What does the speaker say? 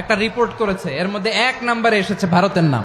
একটা রিপোর্ট করেছে। এর মধ্যে এক নম্বরে এসেছে ভারতের নাম।